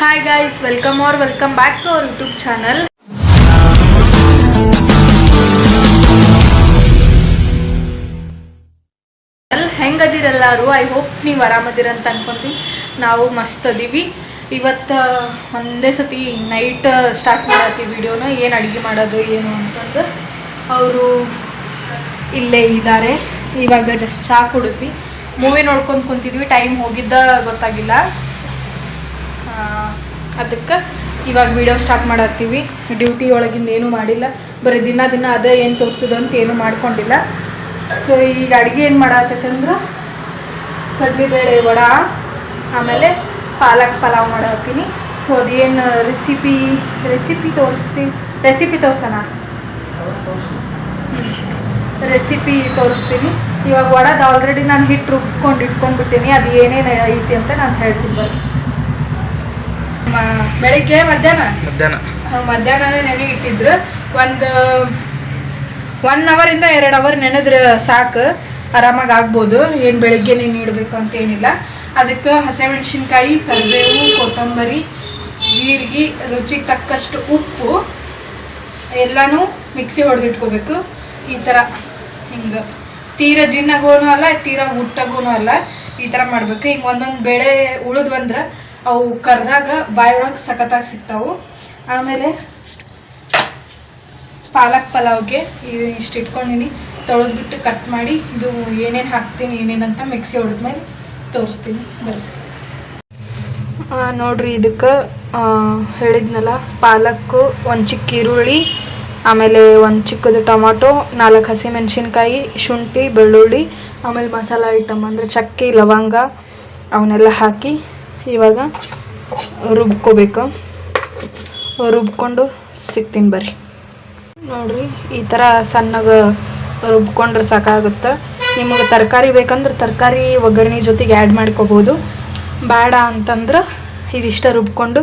Hi guys welcome or welcome back to our YouTube channel ಹೆಂಗದಿರೆಲ್ಲರೂ I hope ನೀವು ಆರಾಮದಿರಂತ ಅನ್ಕೊಂತೀನಿ. ನಾವು ಮಸ್ತ್ ಅದೀವಿ. ಇವತ್ತು ಒಂದೇ ಸತಿ ನೈಟ್ ಸ್ಟಾರ್ಟ್ ಮಾಡತ್ತೀವಿ ವಿಡಿಯೋನ ಏನು ಅಡುಗೆ ಮಾಡೋದು, ಏನು ಅಂತಂದು ಅವರು ಇಲ್ಲೇ ಇದ್ದಾರೆ ಇವಾಗ ಜಸ್ಟ್ ಚಹಾ ಕುಡಿದ್ವಿ. ಮೂವಿ ನೋಡ್ಕೊಂಡು ಕುಂತಿದ್ವಿ. ಟೈಮ್ ಹೋಗಿದ್ದ ಗೊತ್ತಾಗಿಲ್ಲ. ಅದಕ್ಕೆ ಇವಾಗ ವಿಡಿಯೋ ಸ್ಟಾರ್ಟ್ ಮಾಡತ್ತೀವಿ. ಡ್ಯೂಟಿ ಒಳಗಿಂದ ಏನೂ ಮಾಡಿಲ್ಲ. ಬರೀ ದಿನ ದಿನ ಅದೇ ಏನು ತೋರಿಸೋದು ಅಂತ ಏನೂ ಮಾಡ್ಕೊಂಡಿಲ್ಲ. ಸೊ ಈಗ ಅಡುಗೆ ಏನು ಮಾಡತ್ತಂದ್ರೆ ಕಡಲೆಬೇಳೆ ವಡ, ಆಮೇಲೆ ಪಾಲಕ್ ಪಲಾವ್ ಮಾಡತ್ತೀನಿ ಸೊ ಅದೇನು ರೆಸಿಪಿ ರೆಸಿಪಿ ತೋರಿಸ್ತೀನಿ ರೆಸಿಪಿ ತೋರ್ಸೋಣ? ರೆಸಿಪಿ ತೋರಿಸ್ತೀನಿ. ಇವಾಗ ವಡದ ಆಲ್ರೆಡಿ ನಾನು ಹಿಟ್ಟು ರುಬ್ಕೊಂಡು ಇಟ್ಕೊಂಡ್ಬಿಟ್ಟಿನಿ. ಅದು ಏನೇನು ಐತಿ ಅಂತ ನಾನು ಹೇಳ್ತೀನಿ ಬರ್ರಿ ಮ- ಬೆಳಿಗ್ಗೆ ಮಧ್ಯಾಹ್ನ? ಮಧ್ಯಾಹ್ನ. ಮಧ್ಯಾಹ್ನ ನೆನೆ ಇಟ್ಟಿದ್ರು. ಒಂದು ಒನ್ ಅವರಿಂದ ಎರಡು ಅವರ್ ನೆನೆದ್ರೆ ಸಾಕು. ಆರಾಮಾಗಿ ಆಗ್ಬೋದು. ಏನು ಬೆಳಿಗ್ಗೆ ನೀನು ಇಡಬೇಕು ಅಂತ ಏನಿಲ್ಲ. ಅದಕ್ಕೆ ಹಸಿಮೆಣ್ಸಿನ್ಕಾಯಿ ಕರಿಬೇವು ಕೊತ್ತಂಬರಿ ಜೀರಿಗೆ ರುಚಿಗೆ ತಕ್ಕಷ್ಟು ಉಪ್ಪು ಎಲ್ಲನೂ ಮಿಕ್ಸಿ ಹೊಡೆದಿಟ್ಕೋಬೇಕು. ಈ ಥರ ಹಿಂಗೆ. ತೀರ ಜಿನ್ನಗೋನು ಅಲ್ಲ ತೀರ ಹುಟ್ಟಗೋನು ಅಲ್ಲ ಈ ಥರ ಮಾಡ್ಬೇಕು. ಹಿಂಗೆ ಒಂದೊಂದು ಬೇಳೆ ಉಳಿದ್ವಂದ್ರೆ ಅವು ಕರ್ದಾಗ ಬಾಯೊಳಗೆ ಸಖತ್ತಾಗಿ ಸಿಗ್ತಾವು. ಆಮೇಲೆ ಪಾಲಕ್ ಪಲಾವ್ಗೆ ಇದು ಇಷ್ಟು ಇಟ್ಕೊಂಡಿನಿ. ತೊಳೆದ್ಬಿಟ್ಟು ಕಟ್ ಮಾಡಿ ಇದು ಏನೇನು ಹಾಕ್ತೀನಿ, ಏನೇನಂತ ಮಿಕ್ಸಿ ಹೊಡೆದ್ಮೇಲೆ ತೋರಿಸ್ತೀನಿ. ಬರ್ರಿ. ನೋಡ್ರಿ ಇದಕ್ಕೆ ಹೇಳಿದ್ನಲ್ಲ, ಪಾಲಕ್ಕು, ಒಂದು ಚಿಕ್ಕ ಈರುಳ್ಳಿ, ಆಮೇಲೆ ಒಂದು ಚಿಕ್ಕದು ಟೊಮಾಟೊ, ನಾಲ್ಕು ಹಸಿಮೆಣಸಿನ್ಕಾಯಿ, ಶುಂಠಿ, ಬೆಳ್ಳುಳ್ಳಿ, ಆಮೇಲೆ ಮಸಾಲ ಐಟಮ್ ಅಂದರೆ ಚಕ್ಕೆ, ಲವಂಗ, ಅವನ್ನೆಲ್ಲ ಹಾಕಿ ಇವಾಗ ರುಬ್ಕೋಬೇಕು. ರುಬ್ಕೊಂಡು ಸಿಗ್ತೀನಿ ಬರ್ರಿ. ನೋಡ್ರಿ, ಈ ಥರ ಸಣ್ಣಗೆ ರುಬ್ಕೊಂಡ್ರೆ ಸಾಕಾಗುತ್ತೆ. ನಿಮಗೆ ತರಕಾರಿ ಬೇಕಂದ್ರೆ ತರಕಾರಿ ಒಗ್ಗರಣೆ ಜೊತೆಗೆ ಆ್ಯಡ್ ಮಾಡ್ಕೋಬೋದು. ಬೇಡ ಅಂತಂದ್ರೆ ಇದಿಷ್ಟ ರುಬ್ಕೊಂಡು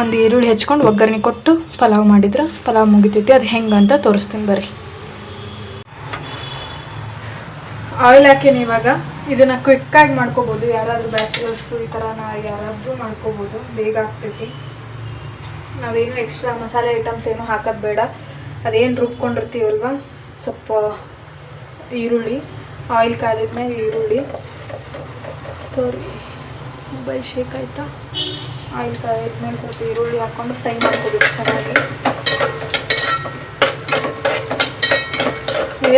ಒಂದು ಈರುಳ್ಳಿ ಹೆಚ್ಕೊಂಡು ಒಗ್ಗರಣೆ ಕೊಟ್ಟು ಪಲಾವ್ ಮಾಡಿದ್ರೆ ಪಲಾವ್ ಮುಗಿತೈತಿ, ಅದು ಹೆಂಗೆ ಅಂತ ತೋರಿಸ್ತೀನಿ ಬರ್ರಿ. ಆಯಿಲ್ ಹಾಕೀನಿ ಇವಾಗ. ಇದನ್ನು ಆಗಿ ಮಾಡ್ಕೋಬೋದು. ಯಾರಾದ್ರೂ ಬ್ಯಾಚುಲರ್ಸ್ ಈ ತರ ಯಾರಾದ್ರೂ ಮಾಡ್ಕೋಬೋದು. ಬೇಗ ಆಗ್ತೈತಿ. ನಾವೇನು ಎಕ್ಸ್ಟ್ರಾ ಮಸಾಲೆ ಐಟಮ್ಸ್ ಏನು ಹಾಕೋದು ಬೇಡ. ಅದೇನು ರುಬ್ಕೊಂಡಿರ್ತೀವಲ್ವ? ಸ್ವಲ್ಪ ಈರುಳ್ಳಿ ಆಯಿಲ್ ಕಾದಿದ್ಮೇಲೆ ಈರುಳ್ಳಿ. ಸಾರಿ ಮೊಬೈಲ್ ಶೇಕ್ ಆಯ್ತಾ? ಆಯಿಲ್ ಕಾದಿದ್ಮೇಲೆ ಸ್ವಲ್ಪ ಈರುಳ್ಳಿ ಹಾಕ್ಕೊಂಡು ಫ್ರೈ ಮಾಡ್ಕೋಬೇಕು ಚೆನ್ನಾಗಿ.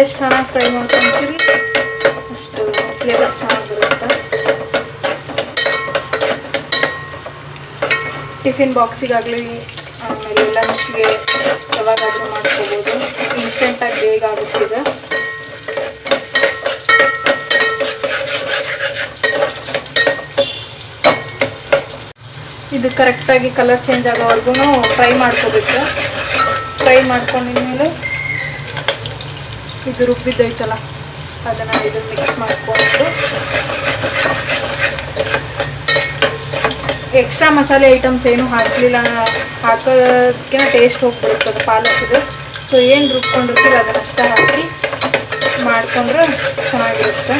ಎಷ್ಟು ಚೆನ್ನಾಗಿ ಫ್ರೈ ಮಾಡ್ಕೊತೀರಿ? ಅಷ್ಟು. ಫ್ಲೇವರ್ ಚೆನ್ನಾಗಿ ಬರುತ್ತೆ. ಟಿಫಿನ್ ಬಾಕ್ಸಿಗಾಗಲಿ, ಆಮೇಲೆ ಲಂಚ್ಗೆ ಯಾವಾಗಾದರೂ ಮಾಡ್ಕೋಬೋದು. ಇನ್ಸ್ಟೆಂಟಾಗಿ ಬೇಗ ಆಗುತ್ತಿದೆ. ಇದು ಕರೆಕ್ಟಾಗಿ ಕಲರ್ ಚೇಂಜ್ ಆಗೋವರೆಗೂ ಫ್ರೈ ಮಾಡ್ಕೋಬೇಕು. ಫ್ರೈ ಮಾಡ್ಕೊಂಡಿದ್ಮೇಲೆ ಇದು ರುಬ್ಬಿದ್ದೈತಲ್ಲ. ಅದನ್ನು ಇದು ಮಿಕ್ಸ್ ಮಾಡಿಕೊಂಡು ಎಕ್ಸ್ಟ್ರಾ ಮಸಾಲೆ ಐಟಮ್ಸ್ ಏನು ಹಾಕಲಿಲ್ಲ ಹಾಕೋದಕ್ಕೆ ಟೇಸ್ಟ್ ಹೋಗ್ಬಿಡುತ್ತದೆ ಪಾಲಕ್ದು. ಸೊ ಏನು ರುಬ್ಕೊಂಡಿರ್ತೀವಿ ಅದನ್ನಷ್ಟೇ ಹಾಕಿ ಮಾಡ್ಕೊಂಡ್ರೆ ಚೆನ್ನಾಗಿರುತ್ತೆ.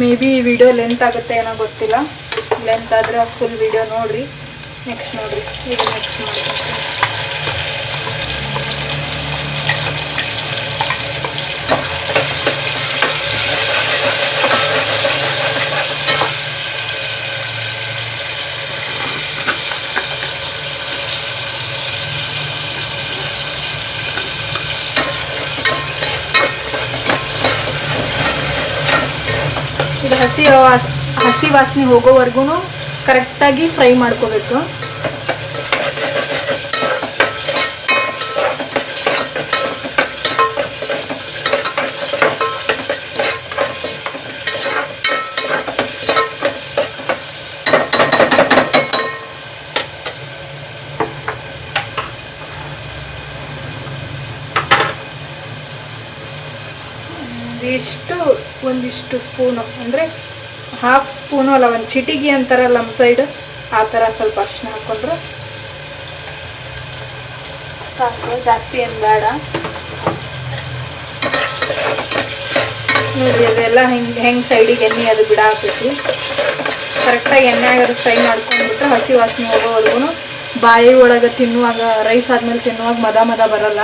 ಮೇ ಬಿ ವಿಡಿಯೋ ಲೆಂತ್ ಆಗುತ್ತೆ ಏನೋ ಗೊತ್ತಿಲ್ಲ. ಲೆಂತ್ ಆದರೆ ಫುಲ್ ವಿಡಿಯೋ ನೋಡಿರಿ. ನೆಕ್ಸ್ಟ್ ನೋಡಿರಿ. ಇದು ನೆಕ್ಸ್ಟ್ ಮಾಡ್ತೀನಿ. ಇದು ಹಸಿ ಹಸಿ ವಾಸನೆ ಹೋಗೋವರೆಗೂ ಕರೆಕ್ಟಾಗಿ ಫ್ರೈ ಮಾಡ್ಕೋಬೇಕು ಇಷ್ಟು ಒಂದಿಷ್ಟು ಸ್ಪೂನು, ಅಂದರೆ ಹಾಫ್ ಸ್ಪೂನು ಅಲ್ಲ, ಒಂದು ಚಿಟಿಗೆ ಅಂತಾರಲ್ಲ ನಮ್ಮ ಸೈಡು ಆ ಥರ ಸ್ವಲ್ಪ ಅರ್ಶಿನ ಹಾಕ್ಕೊಂಡ್ರೆ ಸಾಕು, ಜಾಸ್ತಿ ಏನು ಬೇಡ. ನೋಡಿ, ಅದೆಲ್ಲ ಹೆಂಗೆ ಹೆಂಗೆ ಸೈಡಿಗೆ ಎಣ್ಣೆ ಅದು ಬಿಡಾಕ್ತೈತಿ ಕರೆಕ್ಟಾಗಿ ಎಣ್ಣೆಯಾಗ ಫ್ರೈ ಮಾಡ್ಕೊಂಡ್ಬಿಟ್ರೆ ಹಸಿ ವಾಸನೆ ಹೋಗೋವರೆಗೂ ಬಾಯಿ ಒಳಗೆ ತಿನ್ನುವಾಗ ರೈಸ್ ಆದಮೇಲೆ ತಿನ್ನುವಾಗ ಮದ ಮದ ಬರಲ್ಲ.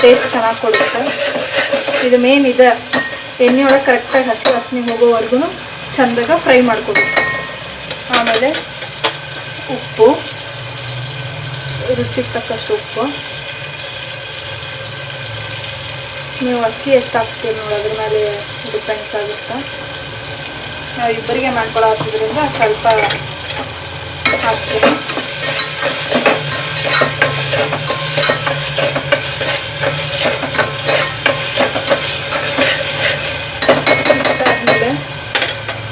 ಟೇಸ್ಟ್ ಚೆನ್ನಾಗಿ ಕೊಡುತ್ತೆ. ಇದು ಮೇನ್ ಇದೆ. ಎಣ್ಣೆ ಒಳಗೆ ಕರೆಕ್ಟಾಗಿ ಹಸಿ ವಾಸನೆ ಹೋಗೋವರೆಗೂ ಚಂದಾಗ ಫ್ರೈ ಮಾಡ್ಕೊಬೇಕು. ಆಮೇಲೆ ಉಪ್ಪು, ರುಚಿಗೆ ತಕ್ಕಷ್ಟು ಉಪ್ಪು. ನೀವು ಅಕ್ಕಿ ಎಷ್ಟು ಹಾಕ್ತೀರಿ ನೋಡಿ ಅದ್ರ ಮೇಲೆ ಡಿಪೆಂಡ್ಸ್ ಆಗುತ್ತೆ. ನಾವು ಇಬ್ಬರಿಗೆ ಮಾಡ್ಕೊಳ್ಳೋ ಹಾಕಿದ್ರಿಂದ ಸ್ವಲ್ಪ ಹಾಕ್ತೀನಿ ಆದಮೇಲೆ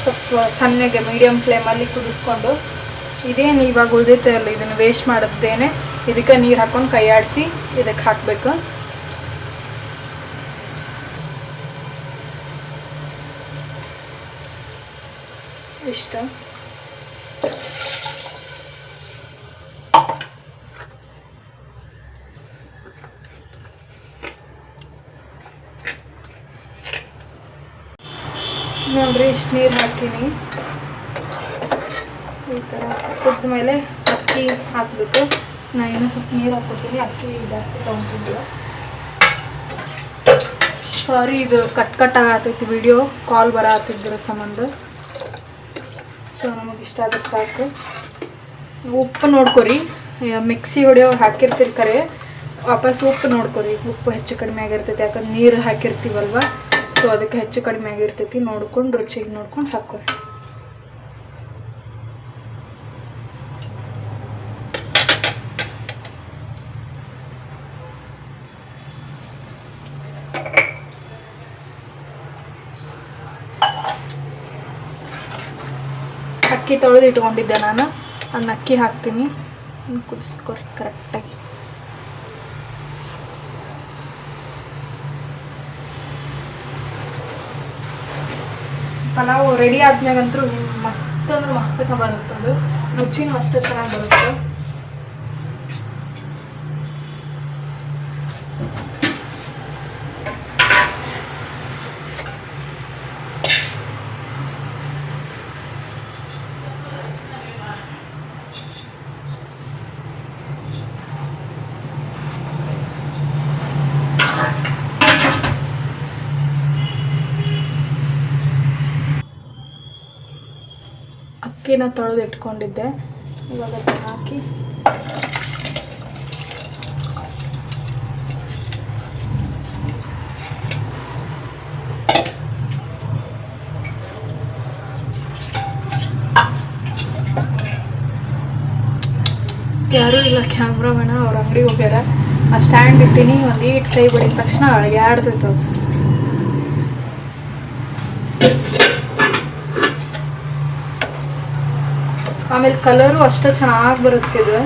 ಸ್ವಲ್ಪ ಸಣ್ಣಗೆ ಮೀಡಿಯಮ್ ಫ್ಲೇಮಲ್ಲಿ ಕುದಿಸ್ಕೊಂಡು ಇದೇನು ಇವಾಗ ಉಳಿದೈತೆ ಅಲ್ಲ, ಇದನ್ನು ವೇಸ್ಟ್ ಮಾಡಿದ್ದೇನೆ ಇದಕ್ಕೆ ನೀರು ಹಾಕ್ಕೊಂಡು ಕೈ ಆಡಿಸಿ ಇದಕ್ಕೆ ಹಾಕಬೇಕು. ಇಷ್ಟ. ನೋಡ್ರಿ ಇಷ್ಟು ನೀರು ಹಾಕ್ತೀನಿ ಈ ಥರ ಕುದ್ದ ಮೇಲೆ ಅಕ್ಕಿ ಹಾಕಬೇಕು ನಾನು ಇನ್ನೂ ಸ್ವಲ್ಪ ನೀರು ಹಾಕ್ಕೊತೀನಿ ಅಕ್ಕಿ ಜಾಸ್ತಿ ತೊಗೊತಿದ್ದಿಲ್ಲ. ಸಾರಿ ಇದು ಕಟ್ ಕಟ್ ಆಗತ್ತೈತಿ ವಿಡಿಯೋ ಕಾಲ್ ಬರತ್ತಿದ್ರ ಸಂಬಂಧ. ಸೊ ನಮಗೆ ಇಷ್ಟ ಆದ್ರೆ ಸಾಕು. ಉಪ್ಪು ನೋಡ್ಕೊರಿ. ಮಿಕ್ಸಿ ಹೊಡೆಯೋ ಹಾಕಿರ್ತೀರಿ ಕರೆ. ವಾಪಸ್ ಉಪ್ಪು ನೋಡ್ಕೊರಿ. ಉಪ್ಪು ಹೆಚ್ಚು ಕಡಿಮೆ ಆಗಿರ್ತೈತಿ. ಯಾಕಂದ್ರೆ ನೀರು ಹಾಕಿರ್ತೀವಲ್ವ? ಸೊ ಅದಕ್ಕೆ ಹೆಚ್ಚು ಕಡಿಮೆ ಆಗಿರ್ತೈತಿ. ನೋಡ್ಕೊಂಡು ರುಚಿಗೆ ನೋಡ್ಕೊಂಡು ಹಾಕೋರಿ ಅಕ್ಕಿ ತೊಳೆದು ಇಟ್ಕೊಂಡಿದ್ದೆ ನಾನು. ಅದನ್ನ ಅಕ್ಕಿ ಹಾಕ್ತೀನಿ. ಕುದಿಸ್ಕೊರಿ ಕರೆಕ್ಟಾಗಿ ಪಲಾವ್ ರೆಡಿ ಆದ್ಮ್ಯಾಗಂತೂ ಮಸ್ತ್ ಅಂದ್ರೆ ಮಸ್ತಕ ಬರುತ್ತೆ ಅದು. ರುಚಿನೂ ಅಷ್ಟೇ ಚೆನ್ನಾಗಿ ಬರುತ್ತೆ. ಅಕ್ಕಿನ ತೊಳೆದು ಇಟ್ಕೊಂಡಿದ್ದೆ. ಇವಾಗ ಹಾಕಿ. ಯಾರೂ ಇಲ್ಲ ಕ್ಯಾಮ್ರಾಮನ ಅವ್ರ ಅಂಗಡಿಗೆ ಹೋಗ್ಯಾರ. ಆ ಸ್ಟ್ಯಾಂಡ್ ಇಟ್ಟಿನಿ, ಒಂದು ಈಟ್ ಕೈ ಬಿಡಿದ ತಕ್ಷಣ ಯಾಡ್ತೈತೆ ಅದು ಆಮೇಲೆ ಕಲರು ಅಷ್ಟೇ ಚೆನ್ನಾಗಿ ಬರುತ್ತೆ ಇದು.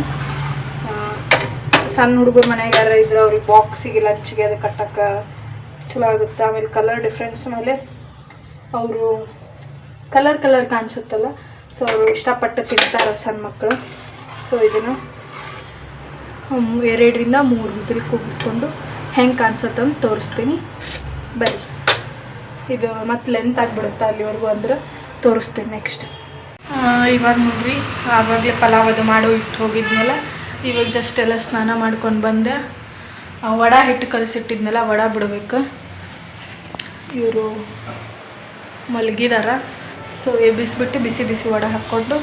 ಸಣ್ಣ ಹುಡುಗರ ಯಾರು ಇದ್ರೆ ಅವ್ರಿಗೆ ಬಾಕ್ಸಿಗೆ ಲಂಚ್ಗೆ ಅದು ಕಟ್ಟಕ್ಕೆ ಚಲೋ ಆಗುತ್ತೆ. ಆಮೇಲೆ ಕಲರ್ ಡಿಫ್ರೆನ್ಸ್ ಮೇಲೆ ಅವರು ಕಲರ್ ಕಲರ್ ಕಾಣಿಸುತ್ತಲ್ಲ, ಸೊ ಅವರು ಇಷ್ಟಪಟ್ಟು ತಿಂತಾರೆ ಸಣ್ಣ ಮಕ್ಕಳು ಸೊ ಇದನ್ನು ಎರಡರಿಂದ ಮೂರು ವಿಸಿಲ್ ಕೂಗಿಸ್ಕೊಂಡು ಹೆಂಗೆ ಕಾಣಿಸುತ್ತೆ ಅಂತ ತೋರಿಸ್ತೀನಿ. ಬರೀ ಇದು ಮತ್ತು ಲೆಂತ್ ಆಗಿಬಿಡುತ್ತೆ ಅಲ್ಲಿವರೆಗೂ ಅಂದ್ರೆ ತೋರಿಸ್ತೀನಿ ನೆಕ್ಸ್ಟ್ ಇವಾಗ ನೋಡ್ರಿ, ಆವಾಗಲೇ ಪಲಾವ್ ಅದು ಮಾಡೋ ಇಟ್ಟು ಹೋಗಿದ್ನಲ್ಲ, ಇವಾಗ ಜಸ್ಟ್ ಎಲ್ಲ ಸ್ನಾನ ಮಾಡ್ಕೊಂಡು ಬಂದೆ. ವಡ ಹಿಟ್ಟು ಕಲಸಿಟ್ಟಿದ್ನಲ್ಲ, ವಡ ಬಿಡಬೇಕು. ಇವರು ಮಲಗಿದಾರ. ಸೊ ಎಬ್ಬಿಸ್ಬಿಟ್ಟು ಬಿಸಿ ಬಿಸಿ ವಡ ಹಾಕ್ಕೊಂಡು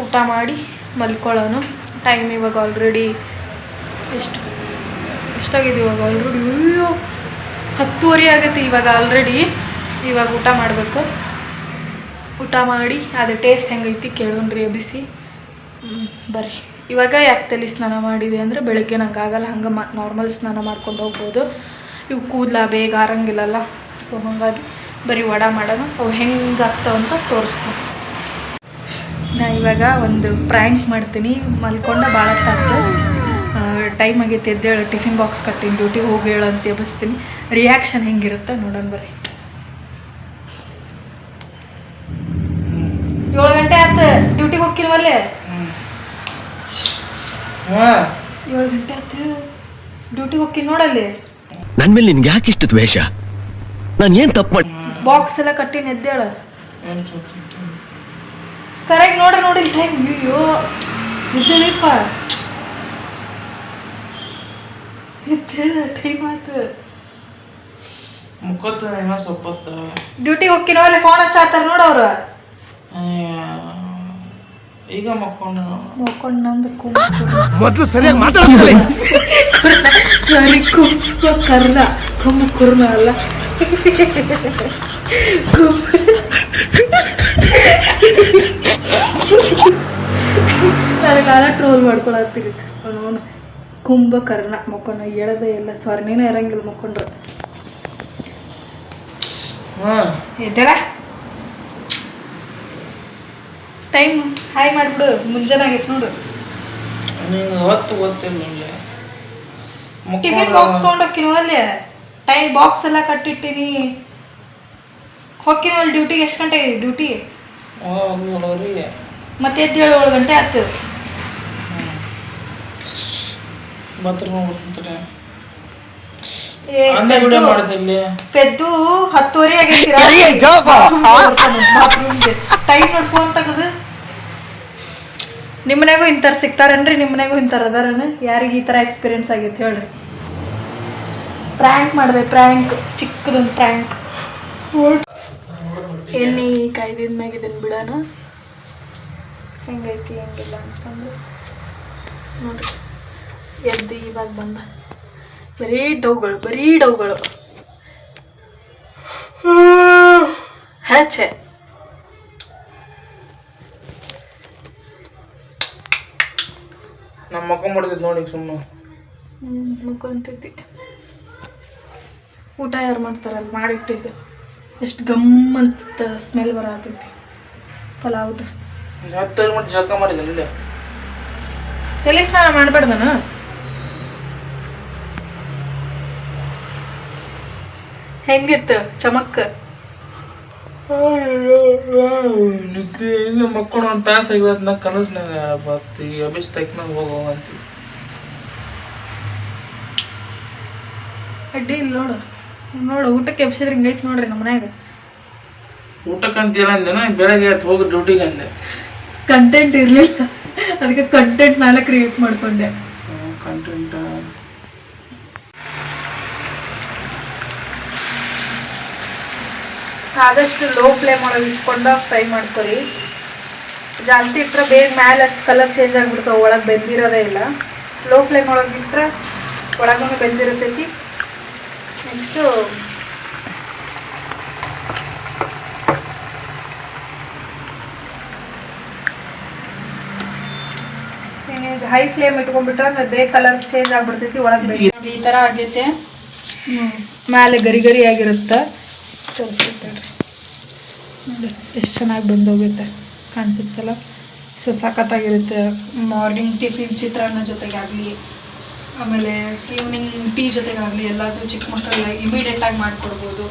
ಊಟ ಮಾಡಿ ಮಲ್ಕೊಳ್ಳೋನು. ಟೈಮ್ ಇವಾಗ ಆಲ್ರೆಡಿ ಎಷ್ಟು, ಎಷ್ಟಾಗಿದೆ ಇವಾಗ? ಆಲ್ರೆಡಿ ಅಯ್ಯೋ, ಹತ್ತುವರೆ ಆಗುತ್ತೆ ಇವಾಗ ಆಲ್ರೆಡಿ ಇವಾಗ ಊಟ ಮಾಡಬೇಕು. ಊಟ ಮಾಡಿ, ಅದು ಟೇಸ್ಟ್ ಹೆಂಗೈತಿ ಕೇಳೋಣ್ರಿ ಎಬ್ಬಿಸಿ. ಬರ್ರಿ. ಇವಾಗ ಯಾಕೆ ತಲೆ ಸ್ನಾನ ಮಾಡಿದೆ ಅಂದರೆ ಬೆಳಗ್ಗೆ ನಂಗೆ ಆಗಲ್ಲ, ಹಂಗೆ ಮಾ ನಾರ್ಮಲ್ ಸ್ನಾನ ಮಾಡ್ಕೊಂಡು ಹೋಗ್ಬೋದು. ಇವು ಕೂದಲ ಬೇಗ ಆರಂಗಿಲ್ಲಲ್ಲ ಸೊ ಹಾಗಾಗಿ ಬರೀ ವಡ ಮಾಡೋಣ, ಅವು ಹೆಂಗೆ ಆಗ್ತಾವಂತ ತೋರಿಸ್ತೀನಿ. ನಾ ಇವಾಗ ಒಂದು ಪ್ರ್ಯಾಂಕ್ ಮಾಡ್ತೀನಿ, ಮಲ್ಕೊಂಡ ಭಾಳ ತಾತು ಟೈಮ್ ಆಗೈತೆ ಎದ್ದೇಳು ಟಿಫಿನ್ ಬಾಕ್ಸ್ ಕಟ್ಟಿನಿ ಡ್ಯೂಟಿಗೆ ಹೋಗಿ ಹೇಳು ಅಂತ ಎಬ್ಬಿಸ್ತೀನಿ. ರಿಯಾಕ್ಷನ್ ಹೆಂಗಿರುತ್ತೆ ನೋಡೋಣ ಬರ್ರಿ ಏಳು ಗಂಟೆ ಆಯ್ತು ಹೋಗ್ಕಿಲ್ವಲ್ಲೇ ಏಳು ಗಂಟೆ ಆಯ್ತು ಡ್ಯೂಟಿ ಹೋಗ್ತೀನಿ ನೋಡಲ್ಲಿ. ನನ್ ಮೇಲೆ ನಿನ್ಗೆ ಯಾಕೆ ಇಷ್ಟು ದ್ವೇಷ? ನಾನು ಏನ್ ತಪ್ಪು ಮಾಡಿ ಬಾಕ್ಸ್ ಎಲ್ಲ ಕಟ್ಟಿ ಎದ್ದೇಳು ಕರೆಕ್ಟ್ ನೋಡ್ರಿ ನೋಡಿ ಟೈಮ್ ಅಯ್ಯೋ ನಿದ್ದೇಳಿಪ್ಪ ಎದ್ದೇಳ ಟೈಮ್ ಆಯ್ತು ಮುಖತ್ತ ಏನೋ ಸ್ವಲ್ಪ ಹೊತ್ತು. ಡ್ಯೂಟಿ ಹೋಗಿ ಅಲ್ಲಿ ಫೋನ್ ಹಚ್ಚಾತಾರ ನೋಡವ್ರು ಅಯ್ಯ, ಈಗ ಮಕ್ಕೊಂಡು ಮಕ್ಕೊಂಡು ನಂದು ಕುಂಭ ಮೊದ್ಲು ಸರಿಯಾಗಿ ಮಾತಾಡ್ತಾರೆ ಸರಿ ಕುಂಭ ಕರ್ಣ ಕುಂಭ ಕುರ್ಮ ಅಲ್ಲ ಕುಂಭ ನನಗೆಲ್ಲ ಟ್ರೋಲ್ ಮಾಡ್ಕೊಳತ್ತೀರಿ ಅವನು ಕುಂಭಕರ್ಣ ಮಕ್ಕೊಂಡು ಹೇಳದೇ ಇಲ್ಲ ಸಾರಿ ನೀನೇ ಇರಂಗಿಲ್ಲ ಮಕ್ಕೊಂಡ್ರೆ ಹಾಂ ಎದ್ದೇಳ ಟೈಮ್ ಹಾಯ್ ಮಾಡಿಬಿಡು ಮುಂಜಾನೆ ಆಗೈತೆ ನೋಡು. ನಿಂಗೆ ಅವತ್ತು ಗೊತ್ತಿಲ್ಲ ನಿಂಗೆ ಟಿಫಿನ್ ಬಾಕ್ಸ್ ತೊಗೊಂಡೋಕ್ಕಿನ ಅಲ್ಲಿ ಟೈಮ್ ಬಾಕ್ಸ್ ಎಲ್ಲ ಕಟ್ಟಿಟ್ಟಿನಿ. ಹೊಕ್ಕಿನ ಅಲ್ಲಿ ಡ್ಯೂಟಿಗೆ ಎಷ್ಟು ಗಂಟೆ ಇದೆ ಡ್ಯೂಟಿ ಮತ್ತೆ ಎದ್ದು ಏಳು ಏಳು ಗಂಟೆ ಇಲ್ಲಿ. ಪೆದ್ದು ಹತ್ತುವರೆ ಆಗೈತಿ ಟೈಮ್ ನೋಡಿ ಫೋನ್ ತೆಗೆದು. ನಿಮ್ಮನೆಗೂ ಇಂಥವ್ರು ಸಿಗ್ತಾರೇನ್ರಿ? ನಿಮ್ಮನೆಗೂ ಇಂಥವ್ರು ಅದಾರೇನು? ಯಾರಿಗೆ ಈ ಥರ ಎಕ್ಸ್ಪೀರಿಯನ್ಸ್ ಆಗೈತೆ ಹೇಳ್ರಿ. ಪ್ರ್ಯಾಂಕ್ ಮಾಡಿದೆ ಪ್ರ್ಯಾಂಕ್ ಚಿಕ್ಕದೊಂದು ಪ್ರ್ಯಾಂಕ್ ಎಣ್ಣೆ ಕಾಯ್ದಿದ ಮ್ಯಾಗ ಇದನ್ನು ಬಿಡೋಣ. ಹೆಂಗೈತಿ, ಹೆಂಗಿಲ್ಲ ಅಂತಂದು ನೋಡ್ರಿ. ಎದ್ದು ಇವಾಗ ಬಂದ. ಬರೀ ಡೌಗಳು ಬರೀ ಡೌಗಳು. ಹಚ್ಚೆ ಮಾಡ್ತಿದ್ ನೋಡಿ ಸುಮ್ಮನೆ ಮುಕ್ಕೊಂತೈತಿ ಊಟ ಯಾರು ಮಾಡ್ತಾರಲ್ಲ ಮಾಡಿಟ್ಟಿದ್ದೆ. ಎಷ್ಟು ಗಮ್ ಅಂತ ಸ್ಮೆಲ್ ಬರತೈತಿ. ಪಲಾವ್ದು ಹತ್ತು ಮಾಡಿ ಜಳಕ ಮಾಡಿದೆ ಇಲ್ಲಿ ತಲೆ ಸ್ನಾನ ಮಾಡ್ಬಾರ್ದನ? ಹೆಂಗಿತ್ತು? ಚಮಕ್? ನಿದ್ದೆ ಇಲ್ಲ ಮಕ್ಕಳು ಒಂದು ತಾಸು ಆಗಿರೋದು ನಾ ಕನಸ್ನಾಗ ಬತ್ತಿ ಅಭಿಷ್ ತೆಕ್ನಾಗ ಹೋಗೋ ಅಂತ. ಅಡ್ಡಿ ಇಲ್ಲ ನೋಡು. ನೋಡು ಊಟಕ್ಕೆ ಎಬ್ಸಿದ್ರೆ ಹಿಂಗೈತೆ ನೋಡ್ರಿ ನಮ್ಮ ಮನ್ಯಾಗ. ಊಟಕ್ಕೆ ಅಂತೀರ ಅಂದೇನ ಬೆಳಗ್ಗೆ ಎದ್ದು ಹೋಗಿ ಡ್ಯೂಟಿಗೆ ಅಂದೆ. ಕಂಟೆಂಟ್ ಇರಲಿಲ್ಲ. ಅದಕ್ಕೆ ಕಂಟೆಂಟ್ ನಾಲ್ಕು ಕ್ರಿಯೇಟ್ ಮಾಡ್ಕೊಂಡೆ. ಕಂಟೆಂಟ್ ಆದಷ್ಟು ಲೋ ಫ್ಲೇಮ್ ಒಳಗೆ ಇಟ್ಕೊಂಡು ಫ್ರೈ ಮಾಡ್ಕೊರಿ ಜಾಸ್ತಿ ಇಟ್ಟರೆ ಬೇಗ ಮ್ಯಾಲೆ ಅಷ್ಟು ಕಲರ್ ಚೇಂಜ್ ಆಗಿಬಿಡ್ತಾವೆ ಒಳಗೆ ಬೆಂದಿರೋದೇ ಇಲ್ಲ. ಲೋ ಫ್ಲೇಮ್ ಒಳಗೆ ಇಟ್ಟರೆ ಒಳಗೂ ಬೆಂದಿರ್ತೈತಿ. ನೆಕ್ಸ್ಟು ಹೈ ಫ್ಲೇಮ್ ಇಟ್ಕೊಂಡ್ಬಿಟ್ರೆ ಅಂದ್ರೆ ಬೇಗ ಕಲರ್ ಚೇಂಜ್ ಆಗ್ಬಿಡ್ತೈತಿ ಒಳಗೆ ಈ ಥರ ಆಗೈತೆ. ಮ್ಯಾಲೆ ಗರಿ ಗರಿ ಆಗಿರುತ್ತೆ. ತೋರಿಸ್ತಿರ್ತಾರೆ ನೋಡಿ ಎಷ್ಟು ಚೆನ್ನಾಗಿ ಬಂದೋಗುತ್ತೆ ಕಾಣಿಸುತ್ತಲ್ಲ? ಸೊ ಸಖತ್ತಾಗಿರುತ್ತೆ. ಮಾರ್ನಿಂಗ್ ಟಿಫಿನ್ ಚಿತ್ರಾನ್ನ ಜೊತೆಗಾಗಲಿ ಆಮೇಲೆ ಈವ್ನಿಂಗ್ ಟೀ ಜೊತೆಗಾಗಲಿ ಎಲ್ಲಾದರೂ ಚಿಕ್ಕ ಮಕ್ಕಳೆಲ್ಲ ಇಮಿಡಿಯೇಟ್ ಆಗಿ ಮಾಡಿಕೊಡ್ಬೋದು.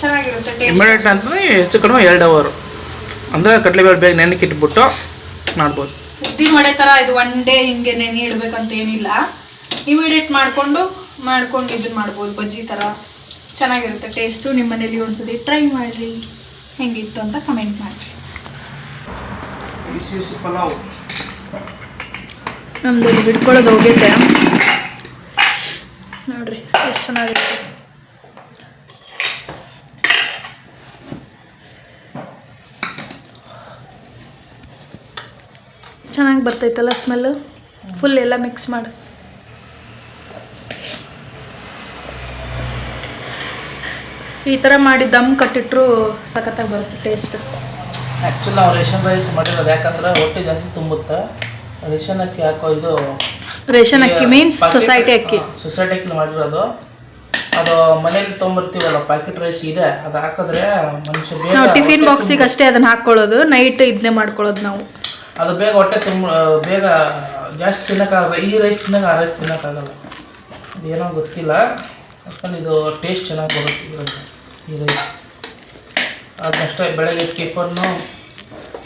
ಚೆನ್ನಾಗಿರುತ್ತೆ ಇಮಿಡಿಯೇಟ್ ಅಂತಂದ್ರೆ ಹೆಚ್ಚು ಕಡಿಮೆ ಎರಡು ಅವರು ಅಂದ್ರೆ ಕಡಲೆಬೇಳೆ ಬೇಗ ನೆನಕ್ಕೆ ಇಟ್ಬಿಟ್ಟು ಮಾಡ್ಬೋದು. ಉದ್ದಿನ ವಡೆ ಥರ ಇದು ಒನ್ ಡೇ ಹಿಂಗೆ ನೆನೆ ಇಡ್ಬೇಕಂತ ಏನಿಲ್ಲ. ಇಮಿಡಿಯೇಟ್ ಮಾಡಿಕೊಂಡು ಮಾಡ್ಕೊಂಡು ಇದನ್ನ ಮಾಡ್ಬೋದು ಬಜ್ಜಿ ಥರ. ಚೆನ್ನಾಗಿರುತ್ತೆ ಟೇಸ್ಟು ನಿಮ್ಮ ಮನೇಲಿ ಒಂದ್ಸತಿ ಟ್ರೈ ಮಾಡಿರಿ ಹೆಂಗಿತ್ತು ಅಂತ ಕಮೆಂಟ್ ಮಾಡಿರಿ. ಪಲಾವ್ ನಮ್ದು ಬಿಟ್ಕೊಳ್ಳೋದು ಹೋಗೈತೆ. ನೋಡ್ರಿ ಎಷ್ಟು ಚೆನ್ನಾಗಿರುತ್ತೆ ಚೆನ್ನಾಗಿ ಬರ್ತೈತಲ್ಲ ಸ್ಮೆಲ್ಲು ಫುಲ್ ಎಲ್ಲ ಮಿಕ್ಸ್ ಮಾಡಿ. ಈ ಥರ ಮಾಡಿ ದಮ್ ಕಟ್ಟಿಟ್ರು ಸಖತ್ತಾಗಿ ಬರುತ್ತೆ ಟೇಸ್ಟ್ ಆ್ಯಕ್ಚುಲಿ ನಾವು ರೇಷನ್ ರೈಸ್ ಮಾಡಿರೋದು ಯಾಕಂದ್ರೆ ಹೊಟ್ಟೆ ಜಾಸ್ತಿ ತುಂಬುತ್ತೆ. ರೇಷನ್ ಅಕ್ಕಿ ಹಾಕೋ ಇದು ರೇಷನ್ ಅಕ್ಕಿ ಮೀನ್ಸ್ ಸೊಸೈಟಿ ಅಕ್ಕಿ ಸೊಸೈಟಿ ಅಕ್ಕಿ. ಮಾಡಿರೋದು. ಅದು ಮನೇಲಿ ತೊಗೊಂಬರ್ತೀವಲ್ಲ ಪ್ಯಾಕೆಟ್ ರೈಸ್ ಇದೆ ಅದು ಹಾಕಿದ್ರೆ ಮನುಷ್ಯ ಬೇಗ ನಾವು ಟಿಫಿನ್ ಬಾಕ್ಸಿಗೆ ಅಷ್ಟೇ ಅದನ್ನ ಹಾಕ್ಕೊಳ್ಳೋದು ನೈಟ್ ಇದನ್ನೇ ಮಾಡ್ಕೊಳ್ಳೋದು ನಾವು. ಅದು ಬೇಗ ಹೊಟ್ಟೆ ತುಂಬ ಬೇಗ ಜಾಸ್ತಿ ತಿನ್ನೋಕ್ಕಾಗಲ್ಲ ಈ ರೈಸ್ ತಿನ್ನೋಕೆ ಆ ರೈಸ್ ತಿನ್ನೋಕ್ಕಾಗಲ್ಲ. ಅದೇನೋ ಗೊತ್ತಿಲ್ಲ. ಯಾಕಂದ್ರೆ ಇದು ಟೇಸ್ಟ್ ಚೆನ್ನಾಗಿ ಬರುತ್ತೆ ಈ ರೈಸ್ ಅದನ್ನಷ್ಟೇ ಬೆಳಗ್ಗೆ ಟಿಫನ್ನು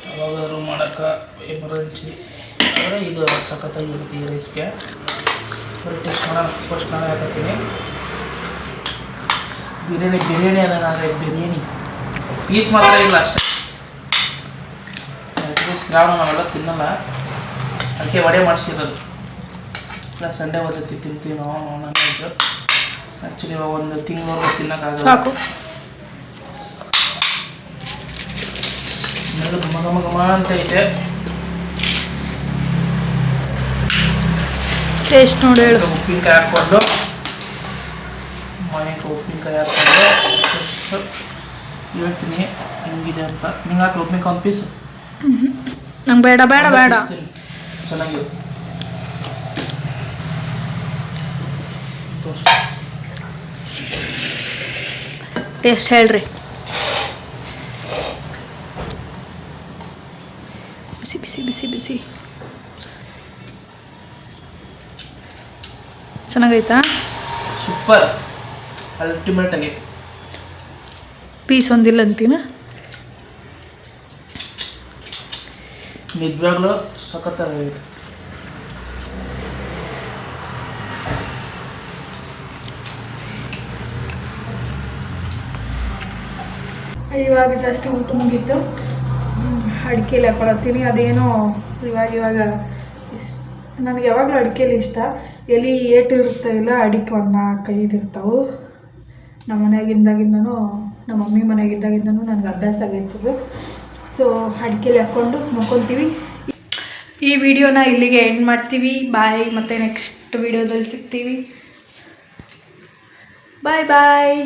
ಯಾವಾಗಾದ್ರು ಮಾಡೋಕ್ಕೆ ಎಮರ್ಜೆನ್ಸಿ ಆದರೆ ಇದು ಸಖತ್ತಾಗಿರುತ್ತೆ ಈ ರೈಸ್ಗೆ ಬರೀ ಟೇಸ್ಟ್ ಮಾಡೋಣ ಫಸ್ಟ್ ನಾನು ಹಾಕತ್ತೀನಿ. ಬಿರಿಯಾನಿ ಬಿರಿಯಾನಿ ಅನ್ನೋಂಗಾಗೈತೆ ಬಿರಿಯಾನಿ. ಪೀಸ್ ಮಾತ್ರ ಇಲ್ಲ ಅಷ್ಟೇ. ಶ್ರಾವಣ ನಾವೆಲ್ಲ ತಿನ್ನಲ್ಲ. ಅದಕ್ಕೆ ವಡೆ ಮಾಡಿಸಿರೋದು. ಇಲ್ಲ, ಸಂಡೇ ಹೊತ್ತೈತಿ ತಿಂತೀವಿ ನಾವು ನಾನ್ ವೆಜ್ ಆ್ಯಕ್ಚುಲಿ ಇವಾಗ ಒಂದು ತಿಂಗಳು ತಿನ್ನೋಕ್ಕಾಗಲ್ಲ ಸಾಕು. ಸ್ಮೆಲ್ ಘಮ ಘಮ ಘಮ ಅಂತ ಐತೆ. ಟೇಸ್ಟ್ ನೋಡಿ ಹೇಳು. ಉಪ್ಪಿನಕಾಯಿ ಹಾಕ್ಕೊಂಡು ಮನೆಗೆ ಉಪ್ಪಿನಕಾಯಿ ಹಾಕ್ಕೊಂಡು ಹೇಳ್ತೀನಿ ಹೆಂಗಿದೆ ಅಂತ. ನಿಂಗೆ ಹಾಕಿ ಉಪ್ಪಿನಕಾಯಿ ಒಂದು ಪೀಸ್ ನಂಗೆ ಬೇಡ ಬೇಡ ಬೇಡ. ಚೆನ್ನಾಗಿದೆ ತೋರ್ಸು. ಟೇಸ್ಟ್ ಹೇಳ್ರಿ. ಬಿಸಿ ಬಿಸಿ ಬಿಸಿ ಬಿಸಿ. ಚೆನ್ನಾಗೈತಾ? ಸೂಪರ್ ಅಲ್ಟಿಮೇಟ್ ಆಗೈತೆ ಪೀಸ್ ಒಂದಿಲ್ಲ ಅಂತೀನ? ನಿಜವಾಗ್ಲೂ ಸಖತ್ತಾಗೈತೆ ಇವಾಗ ಜಸ್ಟ್ ಊಟ ಮುಗಿತು. ಅಡಿಕೆಲಿ ಹಾಕೊಳತ್ತೀನಿ ಅದೇನೋ ಇವಾಗ ಇವಾಗ ನನಗೆ ಯಾವಾಗಲೂ ಅಡಿಕೆಲಿ ಇಷ್ಟ. ಎಲ್ಲಿ ಏಟು ಇರುತ್ತೆ ಇಲ್ಲ, ಅಡಿಕೆ ಒಂದು ನಾಲ್ಕು ಐದು ಇರ್ತಾವೆ. ನಮ್ಮ ಮನೆಯಾಗಿಂದಾಗಿಂದನೂ ನಮ್ಮ ಮಮ್ಮಿ ಮನೆಯಾಗಿದ್ದಾಗಿಂದನೂ ನನಗೆ ಅಭ್ಯಾಸ ಆಗಿರ್ತದೆ ಸೊ ಅಡಿಕೆಲಿ ಹಾಕ್ಕೊಂಡು ನೋಡ್ಕೊತೀವಿ ಈ ವಿಡಿಯೋನ ಇಲ್ಲಿಗೆ ಎಂಡ್ ಮಾಡ್ತೀವಿ. ಬಾಯ್ ಮತ್ತು ನೆಕ್ಸ್ಟ್ ವಿಡಿಯೋದಲ್ಲಿ ಸಿಗ್ತೀವಿ. ಬಾಯ್ ಬಾಯ್